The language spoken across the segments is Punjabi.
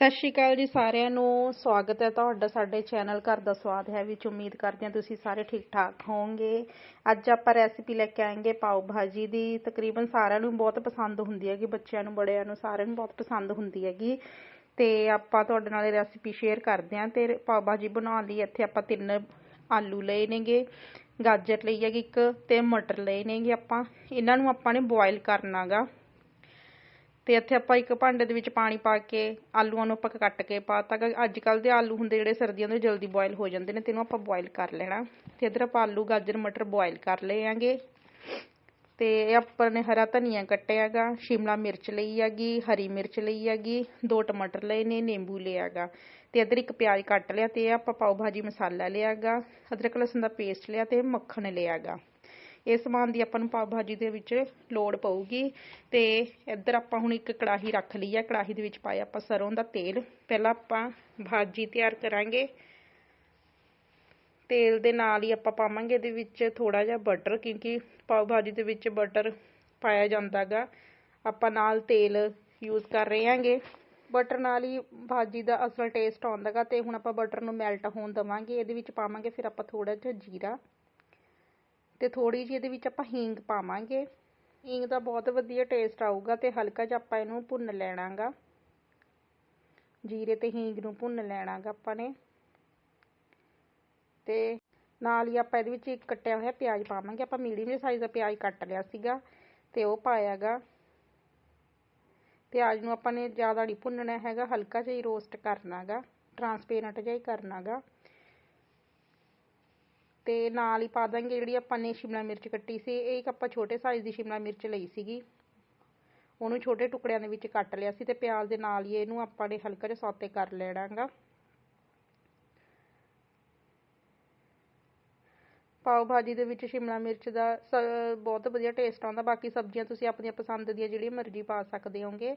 ਸਤਿ ਸ਼੍ਰੀ ਅਕਾਲ ਜੀ ਸਾਰਿਆਂ ਨੂੰ। ਸਵਾਗਤ ਹੈ ਤੁਹਾਡਾ ਸਾਡੇ ਚੈਨਲ ਘਰ ਦਾ ਸਵਾਦ ਹੈ, ਵਿੱਚ ਉਮੀਦ ਕਰਦੇ ਹਾਂ ਤੁਸੀਂ ਸਾਰੇ ਠੀਕ ਠਾਕ ਹੋਵੋਗੇ। ਅੱਜ ਆਪਾਂ ਰੈਸਿਪੀ ਲੈ ਕੇ ਆਏਗੇ ਪਾਓ ਭਾਜੀ ਦੀ। ਤਕਰੀਬਨ ਸਾਰਿਆਂ ਨੂੰ ਬਹੁਤ ਪਸੰਦ ਹੁੰਦੀ ਹੈਗੀ, ਬੱਚਿਆਂ ਨੂੰ, ਬੜਿਆਂ ਨੂੰ, ਸਾਰਿਆਂ ਨੂੰ ਬਹੁਤ ਪਸੰਦ ਹੁੰਦੀ ਹੈਗੀ। ਤੇ ਆਪਾਂ ਤੁਹਾਡੇ ਨਾਲ ਇਹ ਰੈਸਿਪੀ ਸ਼ੇਅਰ ਕਰਦੇ ਹਾਂ ਤੇ ਪਾਓ ਭਾਜੀ ਬਣਾਉਣ ਲਈ। ਇੱਥੇ ਆਪਾਂ ਤਿੰਨ ਆਲੂ ਲਏ ਨੇਗੇ, ਗਾਜਰ ਲਈ ਹੈਗੀ ਇੱਕ ਤੇ ਮਟਰ ਲਏ ਨੇਗੇ ਆਪਾਂ। ਇਹਨਾਂ ਨੂੰ ਆਪਾਂ ਨੇ ਬੋਇਲ ਕਰਨਾਗਾ। ਤੇ ਇੱਥੇ ਆਪਾਂ ਇੱਕ ਭਾਂਡੇ ਦੇ ਵਿੱਚ ਪਾਣੀ ਪਾ ਕੇ ਆਲੂਆਂ ਨੂੰ ਆਪਾਂ ਕੱਟ ਕੇ ਪਾਤਾ ਅੱਜ ਕੱਲ ਦੇ ਆਲੂ ਹੁੰਦੇ ਜਿਹੜੇ ਸਰਦੀਆਂ ਦੇ ਜਲਦੀ ਬੋਇਲ ਹੋ ਜਾਂਦੇ ਨੇ, ਤੈਨੂੰ ਆਪਾਂ ਬੋਇਲ ਕਰ ਲੈਣਾ। ਤੇ ਇਧਰ ਆਪਾਂ ਆਲੂ, ਗਾਜਰ, ਮਟਰ ਬੋਇਲ ਕਰ ਲਏ ਆਂਗੇ ਤੇ ਇਹ ਆਪਾਂ ਨੇ ਹਰਾ ਧਨੀਆ ਕੱਟਿਆਗਾ ਸ਼ਿਮਲਾ ਮਿਰਚ ਲਈ ਹੈਗੀ, ਹਰੀ ਮਿਰਚ ਲਈ ਹੈਗੀ, ਦੋ ਟਮਾਟਰ ਲਏ ਨੇ, ਨਿੰਬੂ ਲਿਆਗਾ ਤੇ ਇਧਰ ਇੱਕ ਪਿਆਜ਼ ਕੱਟ ਲਿਆ ਤੇ ਆਪਾਂ ਪਾਓ ਭਾਜੀ ਮਸਾਲਾ ਲਿਆਗਾ ਅਦਰਕ, ਲਸਣ ਦਾ ਪੇਸਟ ਲਿਆ ਤੇ ਮੱਖਣ ਲਿਆਗਾ ਇਹ ਸਮਾਨ ਦੀ ਆਪਾਂ ਨੂੰ ਪਾਵ ਭਾਜੀ ਦੇ ਵਿੱਚ ਲੋੜ ਪਊਗੀ। ਤੇ ਇੱਧਰ ਆਪਾਂ ਹੁਣ ਇੱਕ ਕੜਾਹੀ ਰੱਖ ਲਈ ਹੈ। ਕੜਾਹੀ ਦੇ ਵਿੱਚ ਪਾਇਆ ਆਪਾਂ ਸਰੋਂ ਦਾ ਤੇਲ। ਪਹਿਲਾਂ ਆਪਾਂ ਭਾਜੀ ਤਿਆਰ ਕਰਾਂਗੇ। ਤੇਲ ਦੇ ਨਾਲ ਹੀ ਆਪਾਂ ਪਾਵਾਂਗੇ ਇਹਦੇ ਵਿੱਚ ਥੋੜਾ ਜਿਹਾ ਬਟਰ ਕਿਉਂਕਿ ਪਾਵ ਭਾਜੀ ਦੇ ਵਿੱਚ ਬਟਰ ਪਾਇਆ ਜਾਂਦਾਗਾ। ਆਪਾਂ ਨਾਲ ਤੇਲ ਯੂਜ਼ ਕਰ ਰਹੇ ਹਾਂਗੇ। ਬਟਰ ਨਾਲ ਹੀ ਭਾਜੀ ਦਾ ਅਸਲ ਟੇਸਟ ਆਉਂਦਾਗਾ ਤੇ ਹੁਣ ਆਪਾਂ ਬਟਰ ਨੂੰ ਮੈਲਟ ਹੋਣ ਦਵਾਂਗੇ। ਇਹਦੇ ਵਿੱਚ ਪਾਵਾਂਗੇ, ਫਿਰ ਆਪਾਂ ਥੋੜਾ ਜਿਹਾ ਜੀਰਾ। ਤੇ ਥੋੜੀ ਜਿਹੀ ਇਹਦੇ ਵਿੱਚ ਆਪਾਂ ਹੀਂਗ ਪਾਵਾਂਗੇ। ਹੀਂਗ ਦਾ ਬਹੁਤ ਵਧੀਆ ਟੇਸਟ ਆਊਗਾ ਤੇ ਹਲਕਾ ਜਿਹਾ ਆਪਾਂ ਇਹਨੂੰ ਭੁੰਨ ਲੈਣਾਗਾ। ਜੀਰੇ ਤੇ ਹੀਂਗ ਨੂੰ ਭੁੰਨ ਲੈਣਾਗਾ ਆਪਾਂ ਨੇ। ਤੇ ਨਾਲ ਹੀ ਆਪਾਂ ਇਹਦੇ ਵਿੱਚ ਇੱਕ ਕੱਟਿਆ ਹੋਇਆ ਪਿਆਜ਼ ਪਾਵਾਂਗੇ। ਆਪਾਂ ਮੀਡੀਅਮ ਸਾਈਜ਼ ਦਾ ਪਿਆਜ਼ ਕੱਟ ਲਿਆ ਸੀਗਾ ਤੇ ਉਹ ਪਾਇਆਗਾ। ਪਿਆਜ਼ ਨੂੰ ਆਪਾਂ ਨੇ ਜ਼ਿਆਦਾ ਨਹੀਂ ਭੁੰਨਣਾ ਹੈਗਾ, ਹਲਕਾ ਜਿਹਾ ਹੀ ਰੋਸਟ ਕਰਨਾਗਾ ਟਰਾਂਸਪੇਰੈਂਟ ਜਿਹਾ ਹੀ ਕਰਨਾਗਾ। ਤੇ ਨਾਲ ਹੀ ਪਾ ਦਾਂਗੇ ਜਿਹੜੀ ਆਪਾਂ ਨੇ ਸ਼ਿਮਲਾ ਮਿਰਚ ਕੱਟੀ ਸੀ। ਇਹ ਇੱਕ ਆਪਾਂ ਛੋਟੇ ਸਾਈਜ਼ ਦੀ ਸ਼ਿਮਲਾ ਮਿਰਚ ਲਈ ਸੀਗੀ। ਉਹਨੂੰ ਛੋਟੇ ਟੁਕੜਿਆਂ ਦੇ ਵਿੱਚ ਕੱਟ ਲਿਆ ਸੀ ਤੇ ਪਿਆਜ਼ ਦੇ ਨਾਲ ਹੀ ਇਹਨੂੰ ਆਪਾਂ ਨੇ ਹਲਕਾ ਜਿਹਾ ਸੌਤੇ ਕਰ ਲੈਣਾਗਾ। ਪਾਓ ਭਾਜੀ ਦੇ ਵਿੱਚ ਸ਼ਿਮਲਾ ਮਿਰਚ ਦਾ ਬਹੁਤ ਵਧੀਆ ਟੇਸਟ ਆਉਂਦਾ। ਬਾਕੀ ਸਬਜ਼ੀਆਂ ਤੁਸੀਂ ਆਪਣੀਆਂ ਪਸੰਦ ਦੀਆਂ ਜਿਹੜੀਆਂ ਮਰਜ਼ੀ ਪਾ ਸਕਦੇ ਹੋਗੇ।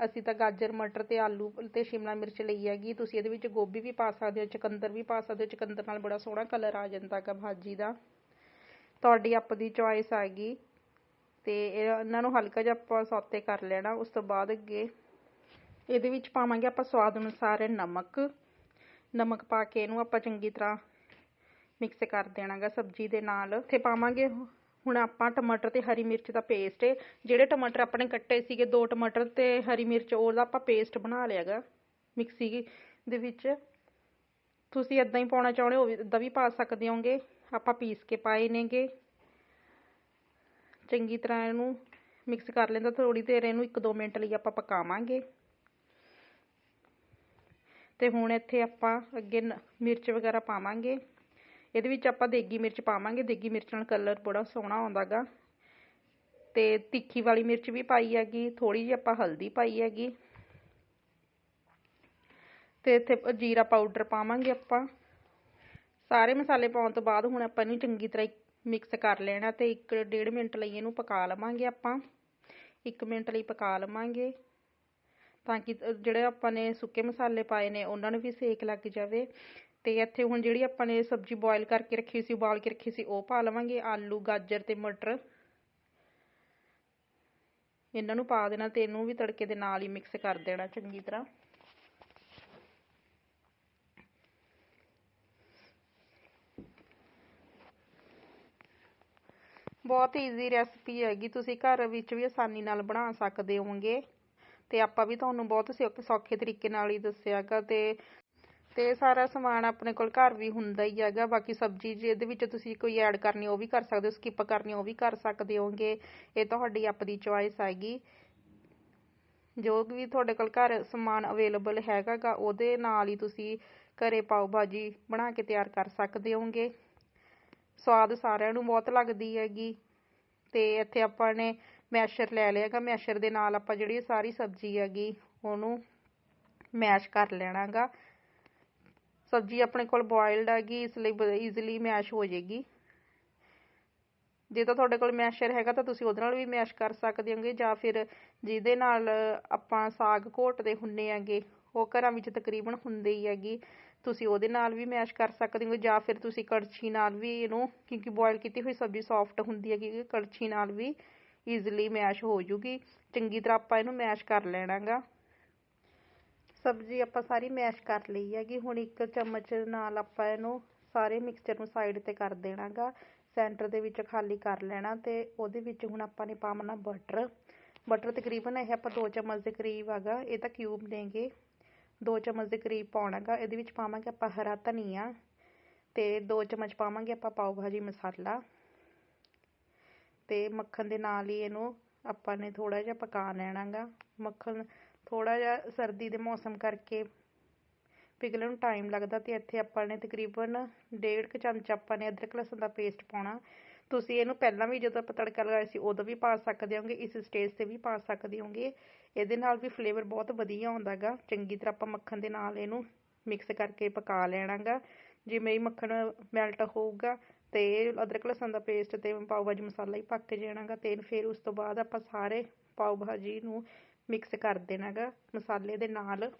ਅਸੀਂ ਤਾਂ ਗਾਜਰ, ਮਟਰ ਤੇ ਆਲੂ ਤੇ ਸ਼ਿਮਲਾ ਮਿਰਚ ਲਈ ਹੈਗੀ। ਤੁਸੀਂ ਇਹਦੇ ਵਿੱਚ ਗੋਭੀ ਵੀ ਪਾ ਸਕਦੇ ਹੋ, ਚੁਕੰਦਰ ਵੀ ਪਾ ਸਕਦੇ ਹੋ। ਚੁਕੰਦਰ ਨਾਲ ਬੜਾ ਸੋਹਣਾ ਕਲਰ ਆ ਜਾਂਦਾ ਹੈਗਾ ਭਾਜੀ ਦਾ। ਤੁਹਾਡੀ ਆਪਣੀ ਚੋਇਸ ਆਗੀ ਤੇ ਇਹਨਾਂ ਨੂੰ ਹਲਕਾ ਜਿਹਾ ਆਪਾਂ ਸੌਤੇ ਕਰ ਲੈਣਾ। ਉਸ ਤੋਂ ਬਾਅਦ ਅੱਗੇ ਇਹਦੇ ਵਿੱਚ ਪਾਵਾਂਗੇ ਆਪਾਂ ਸਵਾਦ ਅਨੁਸਾਰ ਨਮਕ। ਨਮਕ ਪਾ ਕੇ ਇਹਨੂੰ ਆਪਾਂ ਚੰਗੀ ਤਰ੍ਹਾਂ ਮਿਕਸ ਕਰ ਦੇਣਾਗਾ ਸਬਜ਼ੀ ਦੇ ਨਾਲ। ਇੱਥੇ ਪਾਵਾਂਗੇ ਹੁਣ ਆਪਾਂ ਟਮਾਟਰ ਤੇ ਹਰੀ ਮਿਰਚ ਦਾ ਪੇਸਟ ਜਿਹੜੇ ਟਮਾਟਰ ਆਪਣੇ ਕੱਟੇ ਸੀਗੇ, ਦੋ ਟਮਾਟਰ ਤੇ ਹਰੀ ਮਿਰਚ ਉਹਦਾ ਆਪਾਂ ਪੇਸਟ ਬਣਾ ਲਿਆਗਾ ਮਿਕਸੀ ਦੇ ਵਿੱਚ। ਤੁਸੀਂ ਇਦਾਂ ਹੀ ਪਾਉਣਾ ਚਾਹੁੰਦੇ ਹੋ ਇਦਾਂ ਵੀ ਪਾ ਸਕਦੇ ਹੋਗੇ। ਆਪਾਂ ਪੀਸ ਕੇ ਪਾਏ ਨੇਗੇ। ਚੰਗੀ ਤਰ੍ਹਾਂ ਇਹਨੂੰ ਮਿਕਸ ਕਰ ਲੈਂਦਾ ਥੋੜੀ ਦੇਰ ਇਹਨੂੰ 1-2 ਮਿੰਟ ਲਈ ਆਪਾਂ ਪਕਾਵਾਂਗੇ। ਤੇ ਹੁਣ ਇੱਥੇ ਆਪਾਂ ਅੱਗੇ ਮਿਰਚ ਵਗੈਰਾ ਪਾਵਾਂਗੇ। ਇਹਦੇ ਵਿੱਚ ਆਪਾਂ ਦੇਗੀ ਮਿਰਚ ਪਾਵਾਂਗੇ। ਦੇਗੀ ਮਿਰਚ ਨਾਲ ਕਲਰ ਬੜਾ ਸੋਹਣਾ ਆਉਂਦਾਗਾ। ਤੇ ਤਿੱਖੀ ਵਾਲੀ ਮਿਰਚ ਵੀ ਪਾਈ ਹੈਗੀ। ਥੋੜੀ ਜਿਹੀ ਆਪਾਂ ਹਲਦੀ ਪਾਈ ਹੈਗੀ। ਤੇ ਇੱਥੇ ਜੀਰਾ ਪਾਊਡਰ ਪਾਵਾਂਗੇ ਆਪਾਂ। ਸਾਰੇ ਮਸਾਲੇ ਪਾਉਣ ਤੋਂ ਬਾਅਦ ਹੁਣ ਆਪਾਂ ਇਹਨੂੰ ਚੰਗੀ ਤਰ੍ਹਾਂ ਮਿਕਸ ਕਰ ਲੈਣਾ ਤੇ 1.5 ਮਿੰਟ ਲਈ ਇਹਨੂੰ ਪਕਾ ਲਵਾਂਗੇ ਆਪਾਂ। 1 ਮਿੰਟ ਲਈ ਪਕਾ ਲਵਾਂਗੇ। ਤਾਂ ਕਿ ਜਿਹੜੇ ਆਪਾਂ ਨੇ ਸੁੱਕੇ ਮਸਾਲੇ ਪਾਏ ਨੇ, ਉਹਨਾਂ ਨੂੰ ਵੀ ਸੇਕ ਲੱਗ ਜਾਵੇ। ਤੇ ਇੱਥੇ ਹੁਣ ਜਿਹੜੀ ਆਪਾਂ ਨੇ ਸਬਜ਼ੀ ਬੋਇਲ ਕਰਕੇ ਰੱਖੀ ਸੀ, ਉਬਾਲ ਕੇ ਰੱਖੀ ਸੀ, ਉਹ ਪਾ ਲਵਾਂਗੇ, ਆਲੂ, ਗਾਜਰ ਤੇ ਮਟਰ। ਇਹਨਾਂ ਨੂੰ ਪਾ ਦੇਣਾ ਤੇ ਇਹਨੂੰ ਵੀ ਤੜਕੇ ਦੇ ਨਾਲ ਹੀ ਮਿਕਸ ਕਰ ਦੇਣਾ ਚੰਗੀ ਤਰ੍ਹਾਂ। ਬਹੁਤ ਈਜ਼ੀ ਰੈਸਪੀ ਹੈਗੀ, ਤੁਸੀਂ ਘਰ ਵਿੱਚ ਵੀ ਆਸਾਨੀ ਨਾਲ ਬਣਾ ਸਕਦੇ ਹੋਵੋਗੇ। ਤੇ ਆਪਾਂ ਵੀ ਤੁਹਾਨੂੰ ਬਹੁਤ ਸੌਖੇ ਤਰੀਕੇ ਨਾਲ ਹੀ ਦੱਸਿਆਗਾ ਤੇ ਤੇ ਸਾਰਾ ਸਮਾਨ ਆਪਣੇ ਕੋਲ ਘਰ ਵੀ ਹੁੰਦਾ ਹੀ ਹੈਗਾ। ਬਾਕੀ ਸਬਜ਼ੀ ਜਿਹਦੇ ਵਿੱਚ ਤੁਸੀਂ ਕੋਈ ਐਡ ਕਰਨੀ ਉਹ ਵੀ ਕਰ ਸਕਦੇ ਹੋ ਸਕਿਪ ਕਰਨੀ ਉਹ ਵੀ ਕਰ ਸਕਦੇ ਹੋਗੇ। ਇਹ ਤੁਹਾਡੀ ਆਪਣੀ ਚੋਇਸ ਹੈਗੀ। ਜੋ ਵੀ ਤੁਹਾਡੇ ਕੋਲ ਘਰ ਸਮਾਨ ਅਵੇਲੇਬਲ ਹੈਗਾਗਾ, ਉਹਦੇ ਨਾਲ ਹੀ ਤੁਸੀਂ ਘਰੇ ਪਾਓ ਭਾਜੀ ਬਣਾ ਕੇ ਤਿਆਰ ਕਰ ਸਕਦੇ ਹੋਗੇ। ਸਵਾਦ ਸਾਰਿਆਂ ਨੂੰ ਬਹੁਤ ਲੱਗਦੀ ਹੈਗੀ। ਤੇ ਇੱਥੇ ਆਪਾਂ ਨੇ ਮੈਸ਼ਰ ਲੈ ਲਿਆਗਾ ਮੈਸ਼ਰ ਦੇ ਨਾਲ ਆਪਾਂ ਜਿਹੜੀ ਸਾਰੀ ਸਬਜ਼ੀ ਹੈਗੀ, ਉਹਨੂੰ ਮੈਸ਼ ਕਰ ਲੈਣਾਗਾ। ਸਬਜ਼ੀ ਆਪਣੇ ਕੋਲ ਬੋਇਲਡ ਹੈਗੀ, ਇਸ ਲਈ ਈਜ਼ੀਲੀ ਮੈਸ਼ ਹੋ ਜਾਏਗੀ ਜੇ ਤਾਂ ਤੁਹਾਡੇ ਕੋਲ ਮੈਸ਼ਰ ਹੈਗਾ ਤਾਂ ਤੁਸੀਂ ਉਹਦੇ ਨਾਲ ਵੀ ਮੈਸ਼ ਕਰ ਸਕਦੇ ਹੋਗੇ, ਜਾਂ ਫਿਰ ਜਿਹਦੇ ਨਾਲ ਆਪਾਂ ਸਾਗ ਘੋਟਦੇ ਹੁੰਨੇ ਆਗੇ ਉਹ ਘਰਾਂ ਵਿੱਚ ਤਕਰੀਬਨ ਹੁੰਦੇ ਹੀ ਹੈਗੀ, ਤੁਸੀਂ ਉਹਦੇ ਨਾਲ ਵੀ ਮੈਸ਼ ਕਰ ਸਕਦੇ ਹੋ ਜਾਂ ਫਿਰ ਤੁਸੀਂ ਕੜਛੀ ਨਾਲ ਵੀ ਇਹਨੂੰ, ਕਿਉਂਕਿ ਬੋਇਲ ਕੀਤੀ ਹੋਈ ਸਬਜ਼ੀ ਸੌਫਟ ਹੁੰਦੀ ਹੈਗੀ, ਕੜਛੀ ਨਾਲ ਵੀ ਈਜ਼ੀਲੀ ਮੈਸ਼ ਹੋ ਜੂਗੀ। ਚੰਗੀ ਤਰ੍ਹਾਂ ਆਪਾਂ ਇਹਨੂੰ ਮੈਸ਼ ਕਰ ਲੈਣਾਗਾ। ਸਬਜ਼ੀ ਆਪਾਂ ਸਾਰੀ ਮੈਸ਼ ਕਰ ਲਈ ਹੈਗੀ। ਹੁਣ ਇੱਕ ਚਮਚ ਨਾਲ ਆਪਾਂ ਇਹਨੂੰ ਸਾਰੇ ਮਿਕਸਚਰ ਨੂੰ ਸਾਈਡ ਤੇ ਕਰ ਦੇਣਾਗਾ। ਸੈਂਟਰ ਦੇ ਵਿੱਚ ਖਾਲੀ ਕਰ ਲੈਣਾ ਤੇ ਉਹਦੇ ਵਿੱਚ ਹੁਣ ਆਪਾਂ ਨੇ ਪਾਉਣਾ ਬਟਰ ਬਟਰ ਤਕਰੀਬਨ ਇਹ ਆਪਾਂ 2 ਚਮਚ ਦੇ ਕਰੀਬ ਹੈਗਾ, ਇਹ ਤਾਂ ਕਿਊਬ ਨੇਗੇ। 2 ਚਮਚ ਦੇ ਕਰੀਬ ਪਾਉਣਾਗਾ, ਇਹਦੇ ਵਿੱਚ ਪਾਵਾਂਗੇ ਆਪਾਂ ਹਰਾ ਧਨੀਆ ਤੇ 2 ਚਮਚ ਪਾਵਾਂਗੇ ਆਪਾਂ ਪਾਓ ਭਾਜੀ ਮਸਾਲਾ। ਤੇ ਮੱਖਣ ਦੇ ਨਾਲ ਹੀ ਇਹਨੂੰ ਆਪਾਂ ਨੇ ਥੋੜਾ ਜਿਹਾ ਪਕਾ ਲੈਣਾਗਾ। ਮੱਖਣ ਥੋੜ੍ਹਾ ਜਿਹਾ ਸਰਦੀ ਦੇ ਮੌਸਮ ਕਰਕੇ ਪਿਘਲਣ ਨੂੰ ਟਾਈਮ ਲੱਗਦਾ ਅਤੇ ਇੱਥੇ ਆਪਾਂ ਨੇ ਤਕਰੀਬਨ ਡੇਢ ਕੁ ਚਮਚ ਆਪਾਂ ਨੇ ਅਦਰਕ ਲਸਣ ਦਾ ਪੇਸਟ ਪਾਉਣਾ। ਤੁਸੀਂ ਇਹਨੂੰ ਪਹਿਲਾਂ ਵੀ ਜਦੋਂ ਆਪਾਂ ਤੜਕਾ ਲਗਾਇਆ ਸੀ ਉਦੋਂ ਵੀ ਪਾ ਸਕਦੇ ਹੋਗੇ, ਇਸ ਸਟੇਜ ਤੇ ਵੀ ਪਾ ਸਕਦੇ ਹੋਗੇ। ਇਹਦੇ ਨਾਲ ਵੀ ਫਲੇਵਰ ਬਹੁਤ ਵਧੀਆ ਆਉਂਦਾਗਾ। ਚੰਗੀ ਤਰ੍ਹਾਂ ਆਪਾਂ ਮੱਖਣ ਦੇ ਨਾਲ ਇਹਨੂੰ ਮਿਕਸ ਕਰਕੇ ਪਕਾ ਲੈਣਾਗਾ। ਜਿਵੇਂ ਹੀ ਮੱਖਣ ਮੈਲਟ ਹੋਊਗਾ ਤੇ ਅਦਰਕ ਲਸਣ ਦਾ ਪੇਸਟ ਤੇ ਪਾਓ ਭਾਜੀ ਮਸਾਲਾ ਹੀ ਪੱਕ ਜਾਣਾਗਾ ਤੇ ਫਿਰ ਉਸ ਤੋਂ ਬਾਅਦ ਆਪਾਂ ਸਾਰੇ ਪਾਓ ਭਾਜੀ ਨੂੰ ਮਿਕਸ ਕਰ ਦੇਣਾ ਗਾ ਮਸਾਲੇ ਦੇ ਨਾਲ।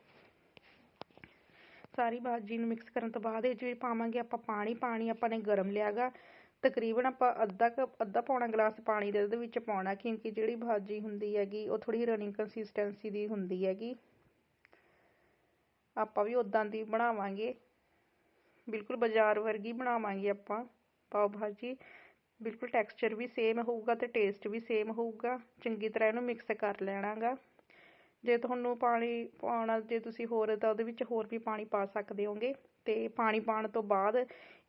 ਸਾਰੀ ਭਾਜੀ ਨੂੰ ਮਿਕਸ ਕਰਨ ਤੋਂ ਬਾਅਦ ਇਹ ਵਿੱਚ ਪਾਵਾਂਗੇ ਆਪਾਂ ਪਾਣੀ ਪਾਣੀ ਆਪਾਂ ਨੇ ਗਰਮ ਲਿਆਗਾ। ਤਕਰੀਬਨ ਆਪਾਂ ਅੱਧਾ ਕੱਪ ਅੱਧਾ ਪੌਣਾ ਗਲਾਸ ਪਾਣੀ ਦੇ ਉਹਦੇ ਵਿੱਚ ਪਾਉਣਾ, ਕਿਉਂਕਿ ਜਿਹੜੀ ਭਾਜੀ ਹੁੰਦੀ ਹੈਗੀ, ਉਹ ਥੋੜੀ ਰਨਿੰਗ ਕੰਸਿਸਟੈਂਸੀ ਦੀ ਹੁੰਦੀ ਹੈਗੀ। ਆਪਾਂ ਵੀ ਉਦਾਂ ਦੀ ਬਣਾਵਾਂਗੇ। ਬਿਲਕੁਲ ਬਾਜ਼ਾਰ ਵਰਗੀ ਬਣਾਵਾਂਗੇ ਆਪਾਂ ਪਾਓ ਭਾਜੀ। ਬਿਲਕੁਲ ਟੈਕਸਚਰ ਵੀ ਸੇਮ ਹੋਊਗਾ ਤੇ ਟੇਸਟ ਵੀ ਸੇਮ ਹੋਊਗਾ। ਚੰਗੀ ਤਰ੍ਹਾਂ ਇਹਨੂੰ ਮਿਕਸ ਕਰ ਲੈਣਾਗਾ। ਜੇ ਤੁਹਾਨੂੰ ਪਾਣੀ ਪਾਉਣਾ ਜੇ ਤੁਸੀਂ ਹੋਰ ਤਾਂ ਉਹਦੇ ਵਿੱਚ ਹੋਰ ਵੀ ਪਾਣੀ ਪਾ ਸਕਦੇ ਹੋਗੇ, ਤੇ ਪਾਣੀ ਪਾਉਣ ਤੋਂ ਬਾਅਦ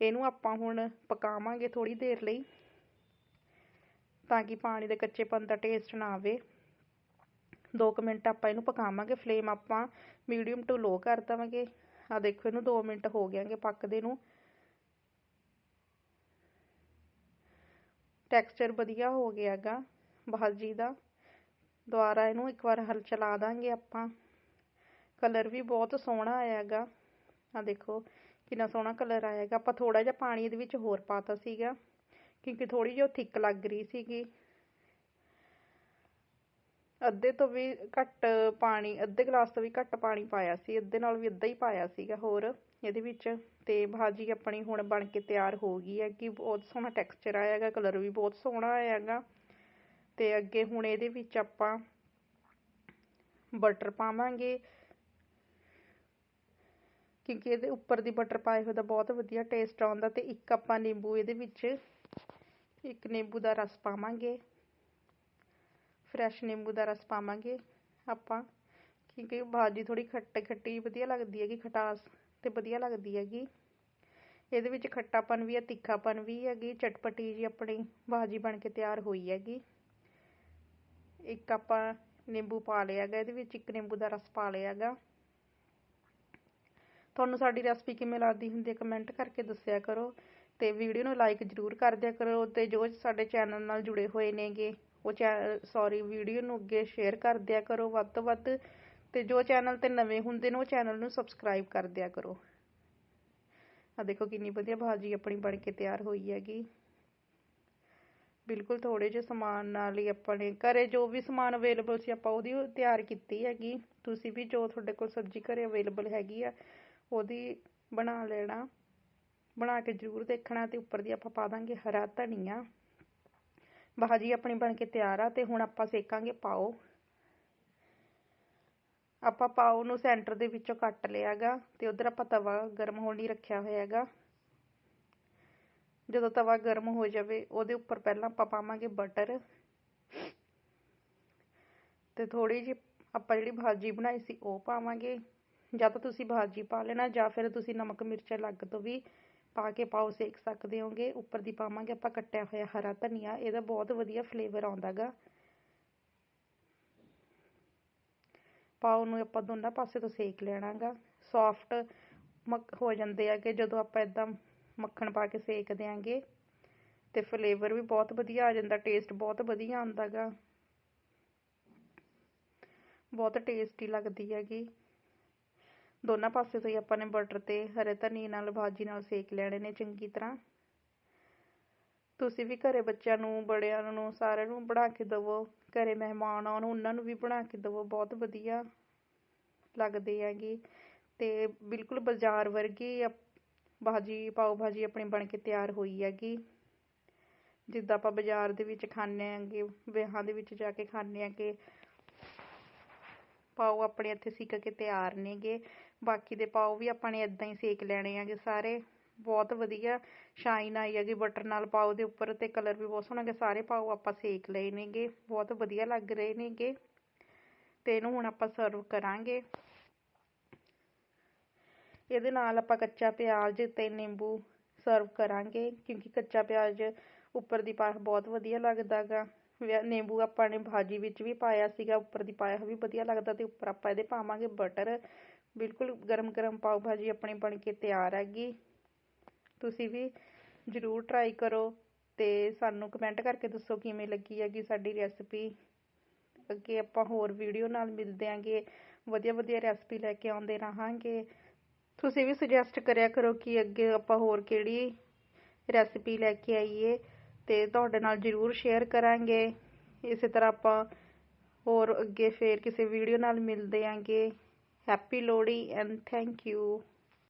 ਇਹਨੂੰ ਆਪਾਂ ਹੁਣ ਪਕਾਵਾਂਗੇ ਥੋੜ੍ਹੀ ਦੇਰ ਲਈ, ਤਾਂ ਕਿ ਪਾਣੀ ਦੇ ਕੱਚੇਪਨ ਦਾ ਟੇਸਟ ਨਾ ਆਵੇ। 2 ਮਿੰਟ ਆਪਾਂ ਇਹਨੂੰ ਪਕਾਵਾਂਗੇ ਫਲੇਮ ਆਪਾਂ ਮੀਡੀਅਮ ਟੂ ਲੋ ਕਰ ਦਵਾਂਗੇ। ਆ ਦੇਖੋ, ਇਹਨੂੰ 2 ਮਿੰਟ ਹੋ ਗਏਗੇ ਪੱਕਦੇ ਨੂੰ। ਟੈਕਸਚਰ ਵਧੀਆ ਹੋ ਗਿਆਗਾ ਭਾਜੀ ਦਾ। ਦੁਬਾਰਾ ਇਹਨੂੰ ਇੱਕ ਵਾਰ ਹਲ ਚਲਾ ਦਾਂਗੇ ਆਪਾਂ। ਕਲਰ ਵੀ ਬਹੁਤ ਸੋਹਣਾ ਆਇਆਗਾ। ਆ ਦੇਖੋ, ਕਿੰਨਾ ਸੋਹਣਾ ਕਲਰ ਆਇਆਗਾ। ਆਪਾਂ ਥੋੜਾ ਜਿਹਾ ਪਾਣੀ ਇਹਦੇ ਵਿੱਚ ਹੋਰ ਪਾਤਾ ਸੀਗਾ, ਕਿਉਂਕਿ ਥੋੜੀ ਜਿਹੀ ਥਿੱਕ ਲੱਗ ਰਹੀ ਸੀਗੀ। ਅੱਧੇ ਤੋਂ ਵੀ ਘੱਟ ਪਾਣੀ, ਅੱਧੇ ਗਲਾਸ ਤੋਂ ਵੀ ਘੱਟ ਪਾਣੀ ਪਾਇਆ ਸੀ, ਅੱਧੇ ਨਾਲ ਵੀ ਅੱਧਾ ਹੀ ਪਾਇਆ ਸੀਗਾ ਹੋਰ। ਇਹਦੇ ਵਿੱਚ ਤੇ ਭਾਜੀ ਆਪਣੀ ਹੁਣ ਬਣ ਕੇ ਤਿਆਰ ਹੋ ਗਈ ਹੈ ਕਿ ਬਹੁਤ ਸੋਹਣਾ ਟੈਕਸਚਰ ਆਇਆਗਾ ਕਲਰ ਵੀ ਬਹੁਤ ਸੋਹਣਾ ਆਇਆਗਾ। ਤੇ ਅੱਗੇ ਹੁਣ ਇਹਦੇ ਵਿੱਚ ਆਪਾਂ ਬਟਰ ਪਾਵਾਂਗੇ। ਕਿਉਂਕਿ ਇਹਦੇ ਉੱਪਰ ਦੀ ਬਟਰ ਪਾਏ ਹੋਏ ਦਾ ਬਹੁਤ ਵਧੀਆ ਟੇਸਟ ਆਉਂਦਾ ਤੇ ਇੱਕ ਆਪਾਂ ਨਿੰਬੂ ਇਹਦੇ ਵਿੱਚ, ਇੱਕ ਨਿੰਬੂ ਦਾ ਰਸ ਪਾਵਾਂਗੇ। ਫਰੈਸ਼ ਨਿੰਬੂ ਦਾ ਰਸ ਪਾਵਾਂਗੇ ਆਪਾਂ, ਕਿਉਂਕਿ ਭਾਜੀ ਥੋੜੀ ਖੱਟ ਖੱਟੀ ਵਧੀਆ ਲੱਗਦੀ ਹੈਗੀ, ਖਟਾਸ ਤੇ ਵਧੀਆ ਲੱਗਦੀ ਹੈਗੀ। ਇਹਦੇ ਵਿੱਚ ਖੱਟਾਪਨ ਵੀ ਹੈ ਤਿੱਖਾਪਨ ਵੀ ਹੈਗੀ, ਚਟਪਟੀ ਜੀ ਆਪਣੀ ਭਾਜੀ ਬਣ ਕੇ ਤਿਆਰ ਹੋਈ ਹੈਗੀ। ਇੱਕ ਆਪਾਂ ਨਿੰਬੂ ਪਾ ਲਿਆ ਹੈਗਾ, ਇਹਦੇ ਵਿੱਚ ਇੱਕ ਨਿੰਬੂ ਦਾ ਰਸ ਪਾ ਲਿਆ ਹੈਗਾ। ਤੁਹਾਨੂੰ ਸਾਡੀ ਰੈਸਪੀ ਕਿਵੇਂ ਲੱਗਦੀ ਹੁੰਦੀ ਹੈ ਕਮੈਂਟ ਕਰਕੇ ਦੱਸਿਆ ਕਰੋ ਤੇ ਵੀਡੀਓ ਨੂੰ ਲਾਈਕ ਜ਼ਰੂਰ ਕਰ ਦਿਆ ਕਰੋ ਤੇ ਜੋ ਸਾਡੇ ਚੈਨਲ ਨਾਲ ਜੁੜੇ ਹੋਏ ਨੇਗੇ, ਉਹ ਸੌਰੀ ਵੀਡੀਓ ਨੂੰ ਅੱਗੇ ਸ਼ੇਅਰ ਕਰ ਦਿਆ ਕਰੋ ਵੱਧ ਤੋਂ ਵੱਧ ਤੇ ਜੋ ਚੈਨਲ ਤੇ ਨਵੇਂ ਹੁੰਦੇ ਨੇ, ਉਹ ਚੈਨਲ ਨੂੰ ਸਬਸਕ੍ਰਾਈਬ ਕਰ ਦਿਆ ਕਰੋ। ਆ ਦੇਖੋ ਕਿੰਨੀ ਵਧੀਆ ਭਾਜੀ ਆਪਣੀ ਬਣ ਕੇ ਤਿਆਰ ਹੋਈ ਹੈਗੀ। ਬਿਲਕੁਲ ਥੋੜੇ ਜਿਹੇ ਸਮਾਨ ਨਾਲ ਹੀ ਆਪਾਂ ਨੇ ਘਰੇ ਜੋ ਵੀ ਸਮਾਨ ਅਵੇਲੇਬਲ ਸੀ ਆਪਾਂ ਉਹਦੀ ਤਿਆਰ ਕੀਤੀ ਹੈਗੀ। ਤੁਸੀਂ ਵੀ ਜੋ ਤੁਹਾਡੇ ਕੋਲ ਸਬਜ਼ੀ ਘਰੇ ਅਵੇਲੇਬਲ ਹੈਗੀ ਆ, ਉਹਦੀ ਬਣਾ ਲੈਣਾ। ਬਣਾ ਕੇ ਜ਼ਰੂਰ ਦੇਖਣਾ ਤੇ ਉੱਪਰ ਦੀ ਆਪਾਂ ਪਾ ਦਾਂਗੇ ਹਰਾ ਧਨੀਆ। ਭਾਜੀ ਆਪਣੀ ਬਣ ਕੇ ਤਿਆਰ ਆ ਤੇ ਹੁਣ ਆਪਾਂ ਸੇਕਾਂਗੇ ਪਾਓ। ਆਪਾਂ ਪਾਓ ਨੂੰ ਸੈਂਟਰ ਦੇ ਵਿੱਚੋਂ ਕੱਟ ਲਿਆਗਾ ਤੇ ਉਧਰ ਆਪਾਂ ਤਵਾ ਗਰਮ ਹੋਣ ਲਈ ਰੱਖਿਆ ਹੋਇਆ ਹੈਗਾ ਜਦੋਂ ਤਵਾ ਗਰਮ ਹੋ ਜਾਵੇ, ਉਹਦੇ ਉੱਪਰ ਪਹਿਲਾਂ ਆਪਾਂ ਪਾਵਾਂਗੇ ਬਟਰ ਤੇ ਥੋੜੀ ਜਿਹੀ ਆਪਾਂ ਜਿਹੜੀ ਭਾਜੀ ਬਣਾਈ ਸੀ, ਉਹ ਪਾਵਾਂਗੇ। ਜਾਂ ਤਾਂ ਤੁਸੀਂ ਭਾਜੀ ਪਾ ਲੈਣਾ, ਜਾਂ ਫਿਰ ਤੁਸੀਂ ਨਮਕ, ਮਿਰਚ, ਅਲੱਗ ਤੋਂ ਵੀ ਪਾ ਕੇ ਪਾਓ, ਸੇਕ ਸਕਦੇ ਹੋਗੇ। ਉੱਪਰ ਦੀ ਪਾਵਾਂਗੇ ਆਪਾਂ ਕੱਟਿਆ ਹੋਇਆ ਹਰਾ ਧਨੀਆ, ਇਹਦਾ ਬਹੁਤ ਵਧੀਆ ਫਲੇਵਰ ਆਉਂਦਾਗਾ। ਪਾਓ ਨੂੰ ਆਪਾਂ ਦੋਨਾਂ ਪਾਸੇ ਤੋਂ ਸੇਕ ਲੈਣਾਗਾ। ਸੌਫਟ ਹੋ ਜਾਂਦੇ ਆ ਕਿ ਜਦੋਂ ਆਪਾਂ ਇਦਾਂ ਮੱਖਣ ਪਾ ਕੇ ਸੇਕ ਦਿਆਂਗੇ। ਤੇ ਫਲੇਵਰ ਵੀ ਬਹੁਤ ਵਧੀਆ ਆ ਜਾਂਦਾ ਟੇਸਟ ਬਹੁਤ ਵਧੀਆ ਆਉਂਦਾਗਾ ਬਹੁਤ ਟੇਸਟੀ ਲੱਗਦੀ ਹੈਗੀ। ਦੋਨਾਂ ਪਾਸੇ ਤੋਂ ਹੀ ਆਪਾਂ ਨੇ ਬਟਰ ਤੇ ਹਰੇ ਧਨੀਏ ਨਾਲ, ਭਾਜੀ ਨਾਲ ਸੇਕ ਲੈਣੇ ਨੇ ਚੰਗੀ ਤਰ੍ਹਾਂ। ਤੁਸੀਂ ਵੀ ਘਰੇ ਬੱਚਿਆਂ ਨੂੰ, ਬੜਿਆਂ ਨੂੰ, ਸਾਰਿਆਂ ਨੂੰ ਬਣਾ ਕੇ ਦਿਵੋ। ਘਰੇ ਮਹਿਮਾਨ ਆਉਣ, ਉਹਨਾਂ ਨੂੰ ਵੀ ਬਣਾ ਕੇ ਦਿਵੋ, ਬਹੁਤ ਵਧੀਆ ਲੱਗਦੇ ਹੈਗੇ। ਤੇ ਬਿਲਕੁਲ ਬਾਜ਼ਾਰ ਵਰਗੀ ਭਾਜੀ, ਪਾਓ ਭਾਜੀ ਆਪਣੀ ਬਣ ਕੇ ਤਿਆਰ ਹੋਈ ਹੈਗੀ। ਜਿੱਦਾਂ ਆਪਾਂ ਬਾਜ਼ਾਰ ਦੇ ਵਿੱਚ ਖਾਂਦੇ ਆਂਗੇ ਵਿਆਹਾਂ ਦੇ ਵਿੱਚ ਜਾ ਕੇ ਖਾਂਦੇ ਆਂਗੇ ਪਾਓ ਆਪਣੇ ਇੱਥੇ ਸਿੱਕ ਕੇ ਤਿਆਰ ਨੇਗੇ। ਬਾਕੀ ਦੇ ਪਾਓ ਵੀ ਆਪਾਂ ਨੇ ਇਦਾਂ ਹੀ ਸੇਕ ਲੈਣੇ ਆਗੇ ਸਾਰੇ। ਬਹੁਤ ਵਧੀਆ ਸ਼ਾਈਨ ਆਈ ਹੈਗੀ ਬਟਰ ਨਾਲ ਪਾਓ ਦੇ ਉੱਪਰ ਤੇ ਕਲਰ ਵੀ ਬਹੁਤ ਸੋਹਣਾ ਹੈ ਸਾਰੇ ਪਾਓ ਆਪਾਂ ਸੇਕ ਲਏ ਨੇਗੇ। ਬਹੁਤ ਵਧੀਆ ਲੱਗ ਰਹੇ ਨੇਗੇ। ਤੇ ਇਹਨੂੰ ਹੁਣ ਆਪਾਂ ਸਰਵ ਕਰਾਂਗੇ। ਇਹਦੇ ਨਾਲ ਆਪਾਂ ਕੱਚਾ ਪਿਆਜ਼ ਤੇ ਨਿੰਬੂ ਸਰਵ ਕਰਾਂਗੇ, ਕਿਉਂਕਿ ਕੱਚਾ ਪਿਆਜ਼ ਉੱਪਰ ਦੀ ਪਾ ਬਹੁਤ ਵਧੀਆ ਲੱਗਦਾਗਾ। ਨਿੰਬੂ ਆਪਾਂ ਨੇ ਭਾਜੀ ਵਿੱਚ ਵੀ ਪਾਇਆ ਸੀਗਾ, ਉੱਪਰ ਦੀ ਪਾਇਆ ਵੀ ਵਧੀਆ ਲੱਗਦਾ ਤੇ ਉੱਪਰ ਆਪਾਂ ਇਹਦੇ ਪਾਵਾਂਗੇ ਬਟਰ ਬਿਲਕੁਲ ਗਰਮ ਗਰਮ ਪਾਓ ਭਾਜੀ, ਆਪਣੀ ਬਣ ਕੇ ਤਿਆਰ ਹੈਗੀ। ਤੁਸੀਂ ਵੀ ਜ਼ਰੂਰ ਟਰਾਈ ਕਰੋ ਤੇ ਸਾਨੂੰ ਕਮੈਂਟ ਕਰਕੇ ਦੱਸੋ ਕਿਵੇਂ ਲੱਗੀ ਹੈਗੀ ਸਾਡੀ ਰੈਸਪੀ ਅੱਗੇ ਆਪਾਂ ਹੋਰ ਵੀਡੀਓ ਨਾਲ ਮਿਲਦੇ ਆਂਗੇ ਵਧੀਆ ਵਧੀਆ ਰੈਸਪੀ ਲੈ ਕੇ ਆਉਂਦੇ ਰਹਾਂਗੇ। ਤੁਸੀਂ ਵੀ ਸੁਜੈਸਟ ਕਰਿਆ ਕਰੋ ਕਿ ਅੱਗੇ ਆਪਾਂ ਹੋਰ ਕਿਹੜੀ ਰੈਸਪੀ ਲੈ ਕੇ ਆਈਏ ਤੇ ਤੁਹਾਡੇ ਨਾਲ ਜ਼ਰੂਰ ਸ਼ੇਅਰ ਕਰਾਂਗੇ। ਇਸੇ ਤਰ੍ਹਾਂ ਆਪਾਂ ਹੋਰ ਅੱਗੇ ਫੇਰ ਕਿਸੇ ਵੀਡੀਓ ਨਾਲ ਮਿਲਦੇ ਆਂਗੇ। Happy Lohri and thank you